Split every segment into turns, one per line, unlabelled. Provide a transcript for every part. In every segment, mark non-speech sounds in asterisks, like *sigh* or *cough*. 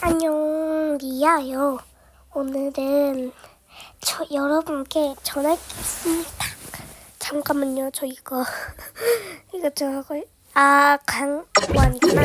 안녕, 리아요. 오늘은 저 여러분께 전할 게 있습니다. 잠깐만요, 저 이거 *laughs* 이거 저걸 아 강원이구나.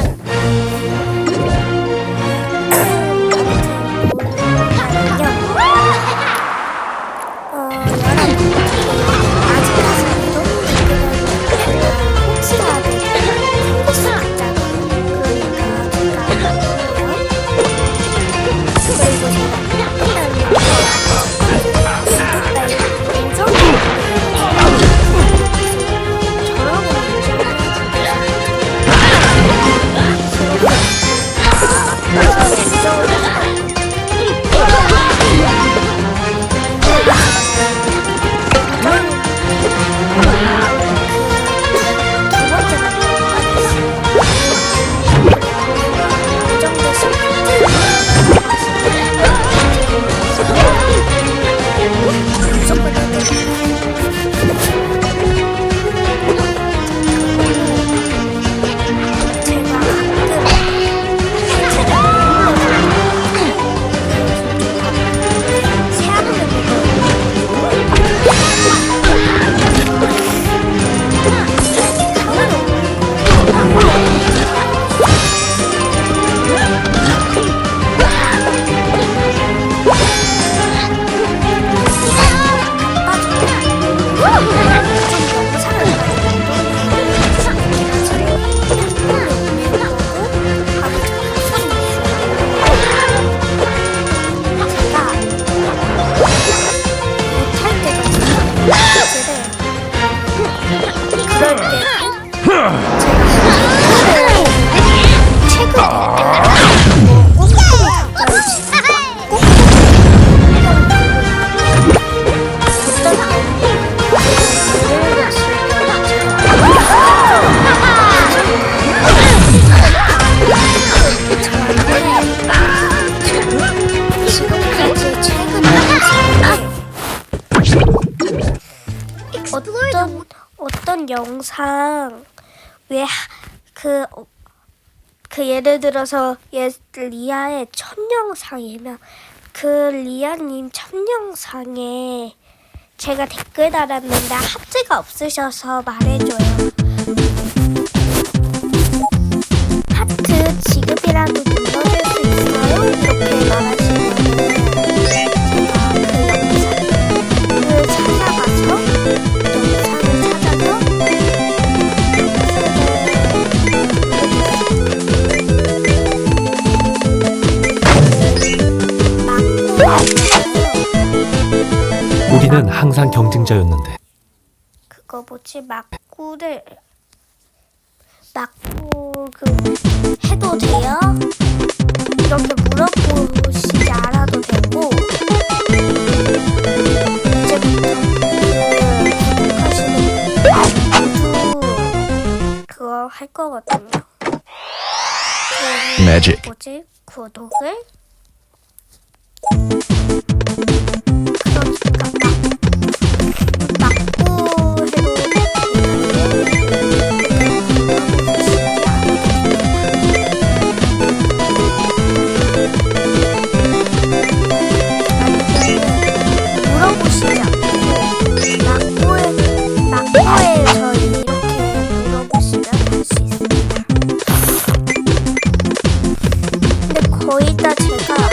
Woo! 어떤 영상 왜 그 그 예를 들어서 예 리아의 첫 영상이면 그 리아님 첫 영상에 제가 댓글 달았는데 하트가 없으셔서 말해줘요. 하트 지급이라도 눌러줄 수 있어요? 이렇게 말하시
우리는 항상 경쟁자였는데
그거 뭐지 막구를 막구 그 해도 돼요? 이렇게 물어보시지 않아도 되고 이제부터 그 그거 할 거거든요. 그
Magic.
뭐지 구독을 그러 있습니다. 근데 거의 다 제가